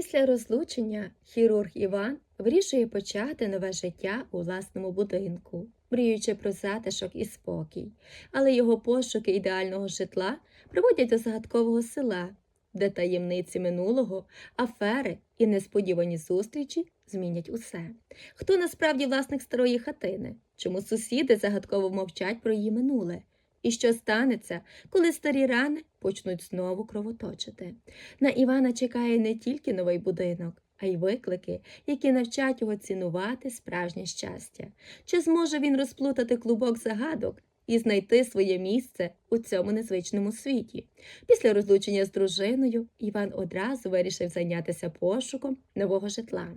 Після розлучення хірург Іван вирішує почати нове життя у власному будинку, мріючи про затишок і спокій. Але його пошуки ідеального житла приводять до загадкового села, де таємниці минулого, афери і несподівані зустрічі змінять усе. Хто насправді власник старої хатини? Чому сусіди загадково мовчать про її минуле? І що станеться, коли старі рани почнуть знову кровоточити? На Івана чекає не тільки новий будинок, а й виклики, які навчать його цінувати справжнє щастя. Чи зможе він розплутати клубок загадок і знайти своє місце у цьому незвичному світі? Після розлучення з дружиною Іван одразу вирішив зайнятися пошуком нового житла.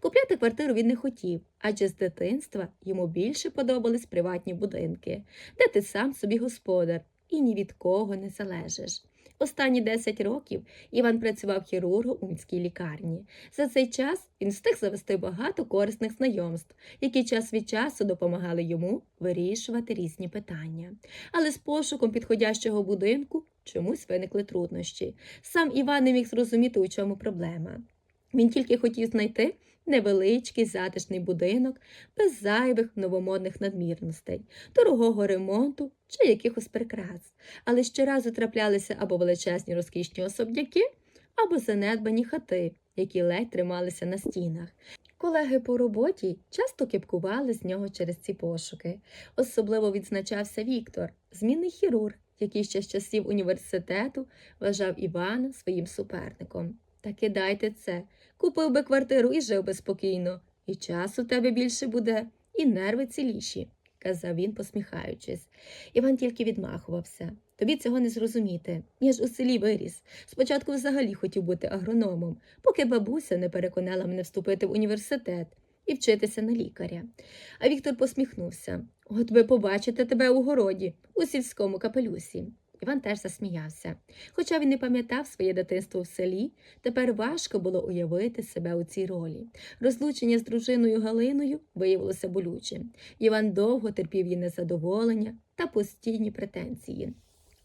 Купляти квартиру він не хотів, адже з дитинства йому більше подобались приватні будинки, де ти сам собі господар і ні від кого не залежиш. Останні 10 років Іван працював хірургом у міській лікарні. За цей час він встиг завести багато корисних знайомств, які час від часу допомагали йому вирішувати різні питання. Але з пошуком підходящого будинку чомусь виникли труднощі. Сам Іван не міг зрозуміти, у чому проблема. Він тільки хотів знайти невеличкий затишний будинок без зайвих новомодних надмірностей, дорогого ремонту чи якихось прикрас. Але щоразу траплялися або величезні розкішні особняки, або занедбані хати, які ледь трималися на стінах. Колеги по роботі часто кипкували з нього через ці пошуки. Особливо відзначався Віктор, змінний хірург, який ще з часів університету вважав Івана своїм суперником. Та кидайте це, купив би квартиру і жив би спокійно, і часу тебе більше буде, і нерви ціліші, казав він, посміхаючись. Іван тільки відмахувався. Тобі цього не зрозуміти. Я ж у селі виріс. Спочатку взагалі хотів бути агрономом, поки бабуся не переконала мене вступити в університет і вчитися на лікаря. А Віктор посміхнувся. От ви побачите тебе у городі, у сільському капелюсі. Іван теж засміявся. Хоча він не пам'ятав своє дитинство в селі, тепер важко було уявити себе у цій ролі. Розлучення з дружиною Галиною виявилося болючим. Іван довго терпів її незадоволення та постійні претензії.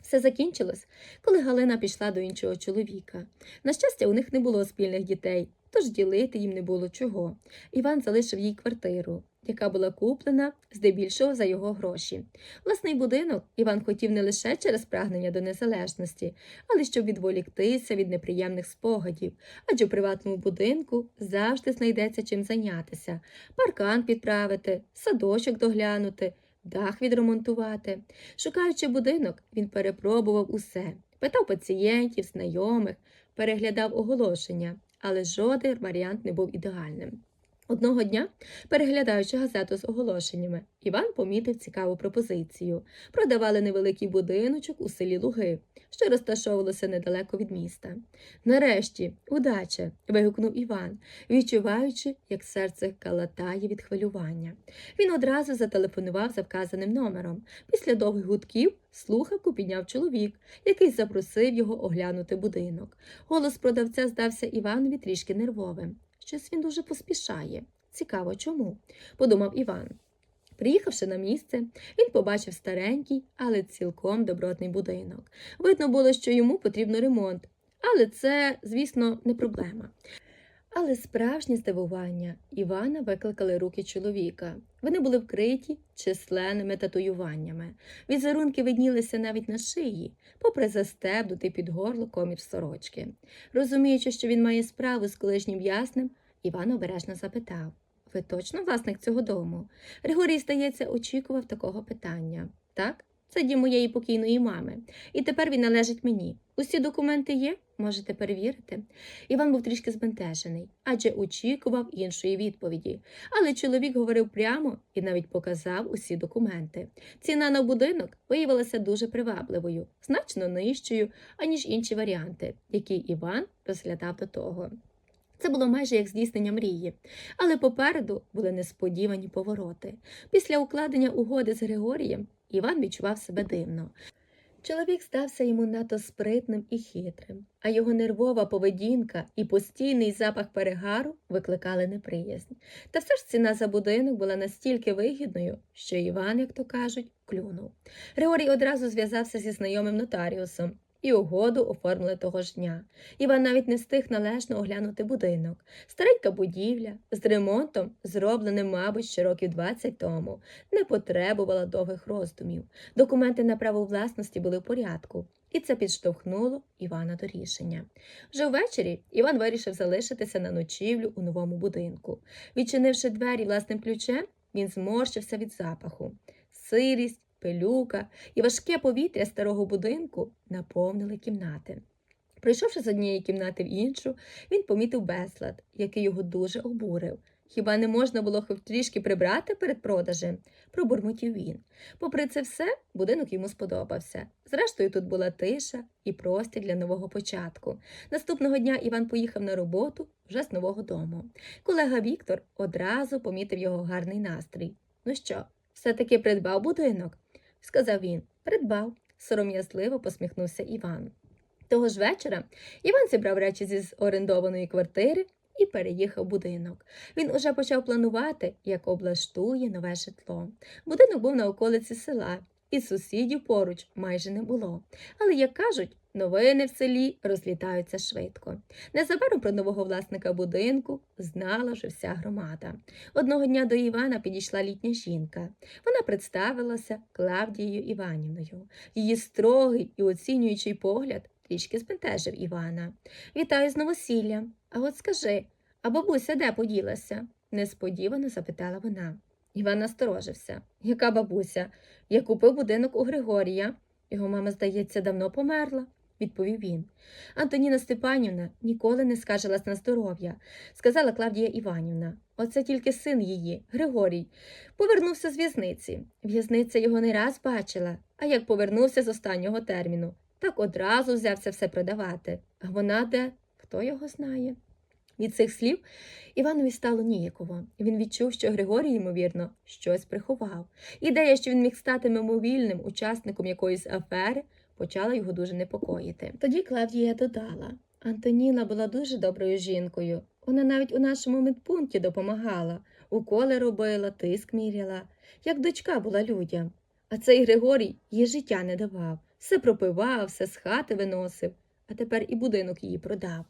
Все закінчилось, коли Галина пішла до іншого чоловіка. На щастя, у них не було спільних дітей, тож ділити їм не було чого. Іван залишив їй квартиру, яка була куплена здебільшого за його гроші. Власний будинок Іван хотів не лише через прагнення до незалежності, але щоб відволіктися від неприємних спогадів, адже в приватному будинку завжди знайдеться чим зайнятися, паркан підправити, садочок доглянути, дах відремонтувати. Шукаючи будинок, він перепробував усе, питав пацієнтів, знайомих, переглядав оголошення, але жоден варіант не був ідеальним. Одного дня, переглядаючи газету з оголошеннями, Іван помітив цікаву пропозицію. Продавали невеликий будиночок у селі Луги, що розташовувалося недалеко від міста. Нарешті, удача! вигукнув Іван, відчуваючи, як серце калатає від хвилювання. Він одразу зателефонував за вказаним номером. Після довгих гудків слухавку підняв чоловік, який запросив його оглянути будинок. Голос продавця здався Іванові трішки нервовим. Щось він дуже поспішає. Цікаво, чому? подумав Іван. Приїхавши на місце, він побачив старенький, але цілком добротний будинок. Видно було, що йому потрібно ремонт, але це, звісно, не проблема. Але справжнє здивування Івана викликали руки чоловіка. Вони були вкриті численними татуюваннями. Візерунки виднілися навіть на шиї, попри застебнутий під горло комір сорочки. Розуміючи, що він має справу з колишнім в'язнем, Іван обережно запитав Ви точно власник цього дому? Григорій, здається, очікував такого питання. Так, це дім моєї покійної мами, і тепер він належить мені. Усі документи є, можете перевірити. Іван був трішки збентежений, адже очікував іншої відповіді. Але чоловік говорив прямо і навіть показав усі документи. Ціна на будинок виявилася дуже привабливою, значно нижчою, аніж інші варіанти, які Іван розглядав до того. Це було майже як здійснення мрії, але попереду були несподівані повороти. Після укладення угоди з Григорієм Іван відчував себе дивно. Чоловік стався йому надто спритним і хитрим, а його нервова поведінка і постійний запах перегару викликали неприязнь. Та все ж ціна за будинок була настільки вигідною, що Іван, як то кажуть, клюнув. Григорій одразу зв'язався зі знайомим нотаріусом і угоду оформили того ж дня. Іван навіть не встиг належно оглянути будинок. Старенька будівля з ремонтом, зробленим, мабуть, ще років 20 тому, не потребувала довгих роздумів. Документи на право власності були в порядку, і це підштовхнуло Івана до рішення. Вже ввечері Іван вирішив залишитися на ночівлю у новому будинку. Відчинивши двері власним ключем, він зморщився від запаху. Сирість, пилюка і важке повітря старого будинку наповнили кімнати. Прийшовши з однієї кімнати в іншу, він помітив безлад, який його дуже обурив. Хіба не можна було хоч трішки прибрати перед продажем? пробурмотів він. Попри це все, будинок йому сподобався. Зрештою, тут була тиша і простір для нового початку. Наступного дня Іван поїхав на роботу вже з нового дому. Колега Віктор одразу помітив його гарний настрій. Ну що, все-таки придбав будинок? Сказав він. Придбав, сором'язливо посміхнувся Іван. Того ж вечора Іван зібрав речі зі орендованої квартири і переїхав будинок. Він уже почав планувати, як облаштує нове житло. Будинок був на околиці села, і сусідів поруч майже не було. Але, як кажуть, новини в селі розлітаються швидко. Незабаром про нового власника будинку знала вже вся громада. Одного дня до Івана підійшла літня жінка. Вона представилася Клавдією Іванівною. Її строгий і оцінюючий погляд трішки збентежив Івана. Вітаю з новосіллям. А от скажи, а бабуся де поділася? несподівано запитала вона. Іван насторожився. Яка бабуся? Я купив будинок у Григорія. Його мама, здається, давно померла, відповів він. Антоніна Степанівна ніколи не скаржилась на здоров'я, сказала Клавдія Іванівна. Оце тільки син її, Григорій. Повернувся з в'язниці. В'язниця його не раз бачила, а як повернувся з останнього терміну, так одразу взявся все продавати. А вона де? Хто його знає? Від цих слів Іванові стало ніяково. Він відчув, що Григорій, ймовірно, щось приховав. Ідея, що він міг стати мимовільним учасником якоїсь афери, почала його дуже непокоїти. Тоді Клавдія додала Антоніна була дуже доброю жінкою. Вона навіть у нашому медпункті допомагала, уколи робила, тиск міряла, як дочка була людям. А цей Григорій їй життя не давав, все пропивав, все з хати виносив а тепер і будинок її продав.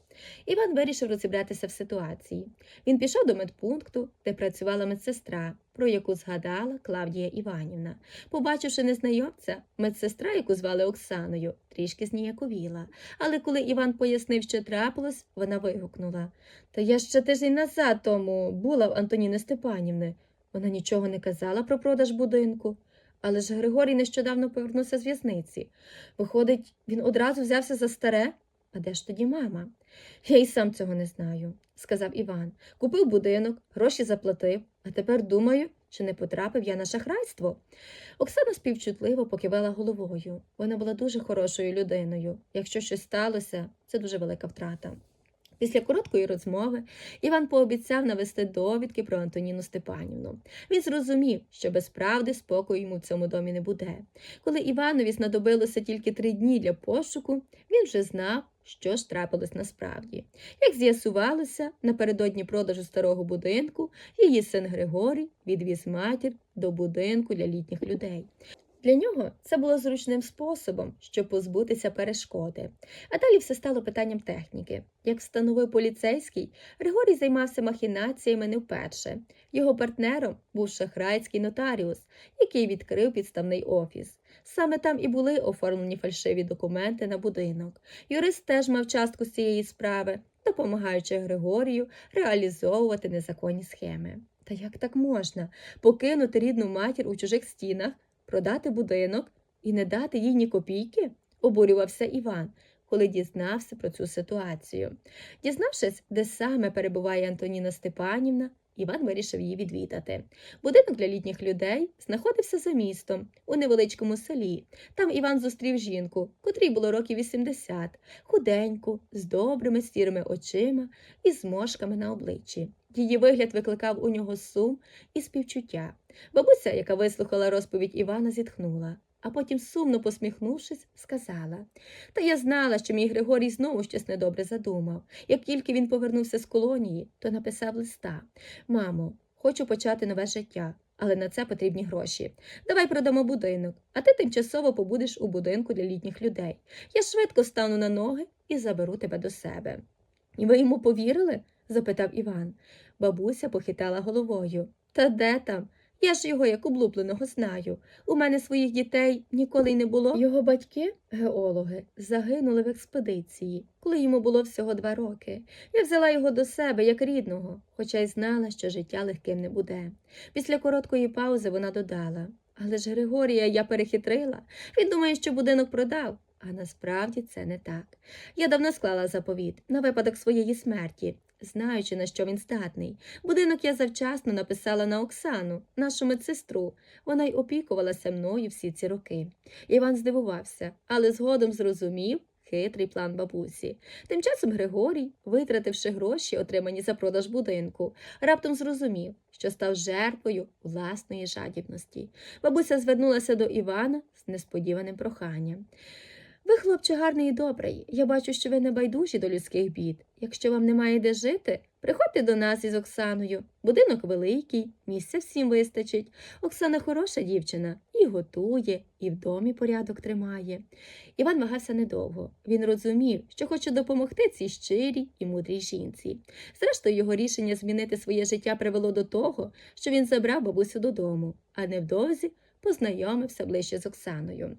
Іван вирішив розібратися в ситуації. Він пішов до медпункту, де працювала медсестра, про яку згадала Клавдія Іванівна. Побачивши незнайомця, медсестра, яку звали Оксаною, трішки зніяковіла. Але коли Іван пояснив, що трапилось, вона вигукнула Та я ще тиждень назад тому була в Антоніни Степанівни. Вона нічого не казала про продаж будинку. Але ж Григорій нещодавно повернувся з в'язниці. Виходить, він одразу взявся за старе? А де ж тоді мама? Я й сам цього не знаю, сказав Іван. Купив будинок, гроші заплатив, а тепер думаю, чи не потрапив я на шахрайство. Оксана співчутливо покивала головою. Вона була дуже хорошою людиною. Якщо щось сталося, це дуже велика втрата. Після короткої розмови Іван пообіцяв навести довідки про Антоніну Степанівну. Він зрозумів, що без правди спокою йому в цьому домі не буде. Коли Іванові знадобилося тільки три дні для пошуку, він вже знав, що ж трапилось насправді. Як з'ясувалося, напередодні продажу старого будинку її син Григорій відвіз матір до будинку для літніх людей. Для нього це було зручним способом, щоб позбутися перешкоди. А далі все стало питанням техніки. Як встановив поліцейський, Григорій займався махінаціями не вперше. Його партнером був шахрайський нотаріус, який відкрив підставний офіс. Саме там і були оформлені фальшиві документи на будинок. Юрист теж мав частку з цієї справи, допомагаючи Григорію реалізовувати незаконні схеми. Та як так можна покинути рідну матір у чужих стінах? Продати будинок і не дати їй ні копійки? обурювався Іван, коли дізнався про цю ситуацію. Дізнавшись, де саме перебуває Антоніна Степанівна, Іван вирішив її відвідати. Будинок для літніх людей знаходився за містом, у невеличкому селі. Там Іван зустрів жінку, котрій було років 80, худеньку, з добрими сірими очима і зморшками на обличчі. Її вигляд викликав у нього сум і співчуття. Бабуся, яка вислухала розповідь Івана, зітхнула, а потім, сумно посміхнувшись, сказала Та я знала, що мій Григорій знову щось недобре задумав. Як тільки він повернувся з колонії, то написав листа Мамо, хочу почати нове життя. але на це потрібні гроші. Давай продамо будинок, а ти тимчасово побудеш у будинку для літніх людей. Я швидко стану на ноги і заберу тебе до себе. І ви йому повірили? Запитав Іван. Бабуся похитала головою. Та де там? Я ж його як облупленого знаю. У мене своїх дітей ніколи й не було. Його батьки, геологи, загинули в експедиції, коли йому було всього два роки. Я взяла його до себе як рідного, хоча й знала, що життя легким не буде. Після короткої паузи вона додала Але ж Григорія я перехитрила. Він думає, що будинок продав. А насправді це не так. Я давно склала заповіт на випадок своєї смерті, знаючи, на що він здатний. Будинок я завчасно написала на Оксану, нашу медсестру. Вона й опікувалася мною всі ці роки. Іван здивувався, але згодом зрозумів хитрий план бабусі. Тим часом Григорій, витративши гроші, отримані за продаж будинку, раптом зрозумів, що став жертвою власної жадібності. Бабуся звернулася до Івана з несподіваним проханням. Ви, хлопче, гарний і добрий. Я бачу, що ви не байдужі до людських бід. Якщо вам немає де жити, приходьте до нас із Оксаною. Будинок великий, місця всім вистачить. Оксана хороша дівчина, і готує, і в домі порядок тримає. Іван вагався недовго. Він розумів, що хоче допомогти цій щирій і мудрій жінці. Зрештою, його рішення змінити своє життя привело до того, що він забрав бабусю додому, а невдовзі познайомився ближче з Оксаною.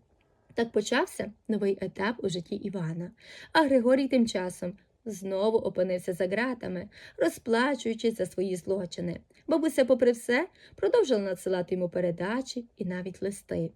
Так почався новий етап у житті Івана, а Григорій тим часом знову опинився за ґратами, розплачуючись за свої злочини. Бабуся, попри все, продовжила надсилати йому передачі і навіть листи.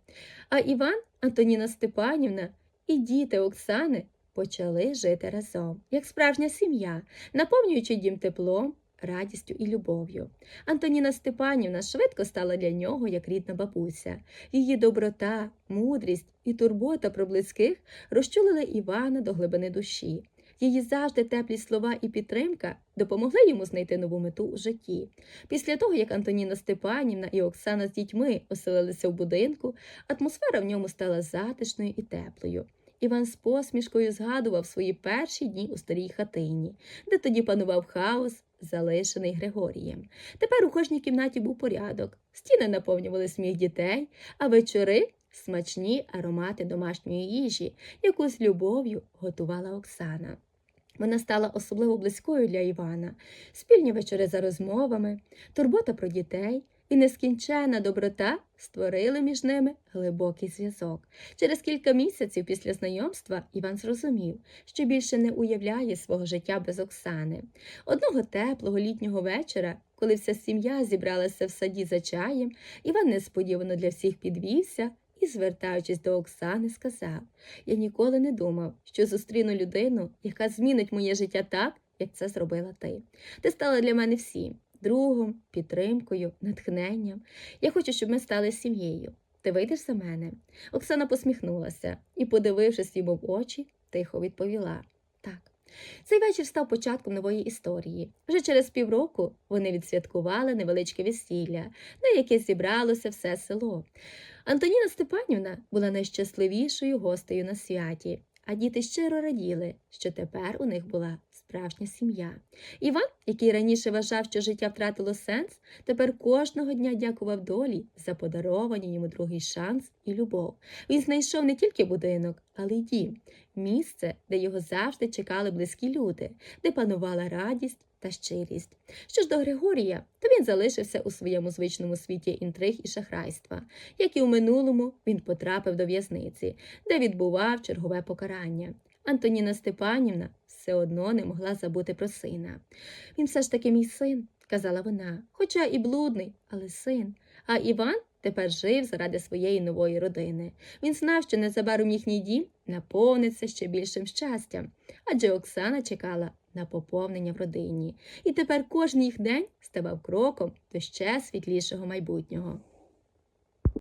А Іван, Антоніна Степанівна і діти Оксани почали жити разом, як справжня сім'я, наповнюючи дім теплом, радістю і любов'ю. Антоніна Степанівна швидко стала для нього як рідна бабуся. Її доброта, мудрість і турбота про близьких розчулили Івана до глибини душі. Її завжди теплі слова і підтримка допомогли йому знайти нову мету у житті. Після того, як Антоніна Степанівна і Оксана з дітьми оселилися в будинку, атмосфера в ньому стала затишною і теплою. Іван з посмішкою згадував свої перші дні у старій хатині, де тоді панував хаос, залишений Григорієм. Тепер у кожній кімнаті був порядок, стіни наповнювали сміх дітей, а вечори смачні аромати домашньої їжі, яку з любов'ю готувала Оксана. Вона стала особливо близькою для Івана, спільні вечори за розмовами, турбота про дітей і нескінченна доброта створили між ними глибокий зв'язок. Через кілька місяців після знайомства Іван зрозумів, що більше не уявляє свого життя без Оксани. Одного теплого літнього вечора, коли вся сім'я зібралася в саді за чаєм, Іван несподівано для всіх підвівся і, звертаючись до Оксани, сказав Я ніколи не думав, що зустріну людину, яка змінить моє життя так, як це зробила ти. Ти стала для мене всім другом, підтримкою, натхненням. Я хочу, щоб ми стали сім'єю. Ти вийдеш за мене? Оксана посміхнулася і, подивившись йому в очі, тихо відповіла так. Цей вечір став початком нової історії. Вже через півроку вони відсвяткували невеличке весілля, на яке зібралося все село. Антоніна Степанівна була найщасливішою гостею на святі, а діти щиро раділи, що тепер у них була справжня сім'я. Іван, який раніше вважав, що життя втратило сенс, тепер кожного дня дякував долі за подаровані йому другий шанс і любов. Він знайшов не тільки будинок, але й дім, місце, де його завжди чекали близькі люди, де панувала радість та щирість. Що ж до Григорія, то він залишився у своєму звичному світі інтриг і шахрайства, як і у минулому він потрапив до в'язниці, де відбував чергове покарання. Антоніна Степанівна все одно не могла забути про сина. Він все ж таки мій син, казала вона, хоча і блудний, але син. А Іван тепер жив заради своєї нової родини. Він знав, що незабаром їхній дім наповниться ще більшим щастям, адже Оксана чекала на поповнення в родині. І тепер кожен їх день ставав кроком до ще світлішого майбутнього.